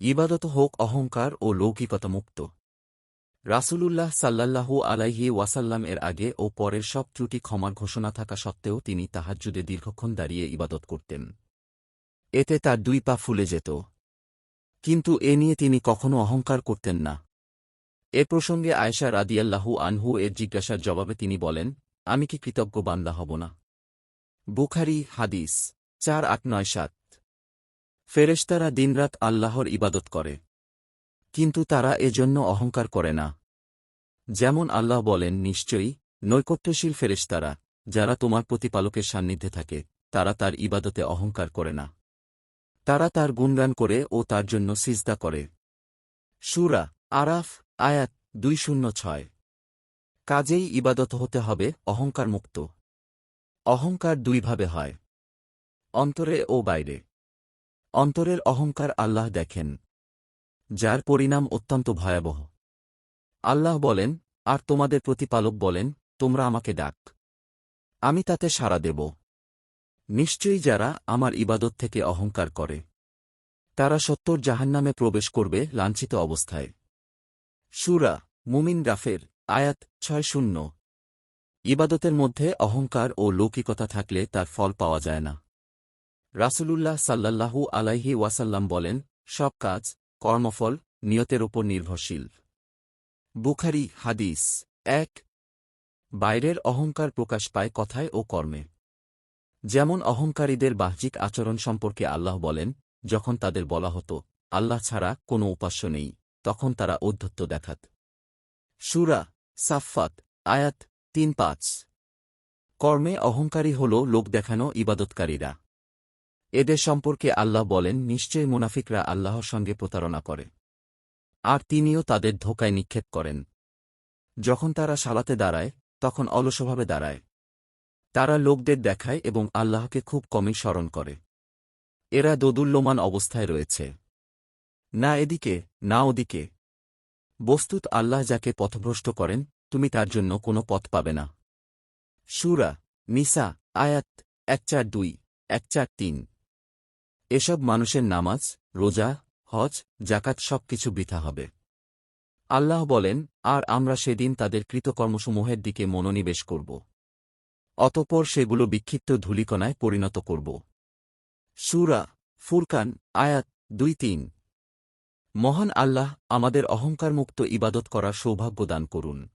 ইবাদত হোক অহংকার ও লৌকিকতা মুক্ত রাসূলুল্লাহ সাল্লাল্লাহু আলাইহি ওয়াসাল্লাম এর আগে ও পরের সব ত্রুটি ক্ষমার ঘোষণা থাকা সত্ত্বেও তিনি তাহাজ্জুদে দীর্ঘক্ষণ দাঁড়িয়ে ইবাদত করতেন। এতে তার দুই পা ফুলে যেত। কিন্তু এ নিয়ে তিনি কখনো অহংকার করতেন না। এ প্রসঙ্গে আয়েশা রাদিয়াল্লাহু আনহু এর জিজ্ঞাসার জবাবে তিনি বলেন, আমি কি কৃতজ্ঞ বান্দা হব না? বুখারি হাদিস, চার আট নয় সাত। ফেরেশতারা দিনরাত আল্লাহর ইবাদত করে। কিন্তু তারা এজন্য অহংকার করে না। যেমন আল্লাহ বলেন, নিশ্চয়ই নৈকট্যশীল ফেরেশতারা, যারা তোমার প্রতিপালকের সান্নিধ্যে থাকে, তারা তার ইবাদতে অহংকার করে না। তারা তার গুণগান করে ও তার জন্য সিজদা করে। সুরা আরাফ, আয়াত দুই শূন্য ছয়। কাজেই ইবাদত হতে হবে অহংকার মুক্ত অহংকার দুইভাবে হয়। অন্তরে ও বাইরে। অন্তরের অহংকার আল্লাহ দেখেন, যার পরিণাম অত্যন্ত ভয়াবহ। আল্লাহ বলেন, আর তোমাদের প্রতিপালক বলেন, তোমরা আমাকে ডাক। আমি তাতে সাড়া দেব। নিশ্চয়ই যারা আমার ইবাদত থেকে অহংকার করে, তারা সত্তর জাহান্নামে প্রবেশ করবে লাঞ্ছিত অবস্থায়। সুরা মুমিন রাফের আয়াত ছয় শূন্য। ইবাদতের মধ্যে অহংকার ও লৌকিকতা থাকলে তার ফল পাওয়া যায় না। রাসূলুল্লাহ সাল্লাল্লাহু আলাইহি ওয়াসাল্লাম বলেন, সব কাজ, কর্মফল, নিয়তের ওপর নির্ভরশীল। বুখারি, হাদিস, এক। বাইরের অহংকার প্রকাশ পায় কথায় ও কর্মে। যেমন অহংকারীদের বাহ্যিক আচরণ সম্পর্কে আল্লাহ বলেন, যখন তাদের বলা হতো, আল্লাহ ছাড়া কোনো উপাস্য নেই তখন তারা ঔদ্ধত্য দেখাত। সুরা সাফাত আয়াত তিন পাঁচ। কর্মে অহংকারী হল লোক দেখানো ইবাদতকারীরা। এদের সম্পর্কে আল্লাহ বলেন নিশ্চয় মুনাফিকরা আল্লাহর সঙ্গে প্রতারণা করে। আর তিনিও তাদের ধোকায় নিক্ষেপ করেন। যখন তারা সালাতে দাঁড়ায়, তখন অলসভাবে দাঁড়ায়। তারা লোকদের দেখায় এবং আল্লাহকে খুব কমই স্মরণ করে। এরা দোদুল্যমান অবস্থায় রয়েছে। না এদিকে, না ওদিকে। বস্তুত আল্লাহ যাকে পথভ্রষ্ট করেন, তুমি তার জন্য কোনো পথ পাবে না। সুরা, নিসা, আয়াত এক চার দুই, এক চার তিন। এসব মানুষের নামাজ, রোজা, হজ জাকাত সব কিছু বৃথা হবে। আল্লাহ বলেন, আর আমরা সেদিন তাদের কৃতকর্মসমূহের দিকে মনোনিবেশ করব। অতপর সেগুলো বিক্ষিপ্ত ধূলিকণায় পরিণত করব। সুরা ফুরকান, আয়াত দুই তিন। মহান আল্লাহ আমাদের অহংকারমুক্ত ইবাদত করার সৌভাগ্য দান করুন।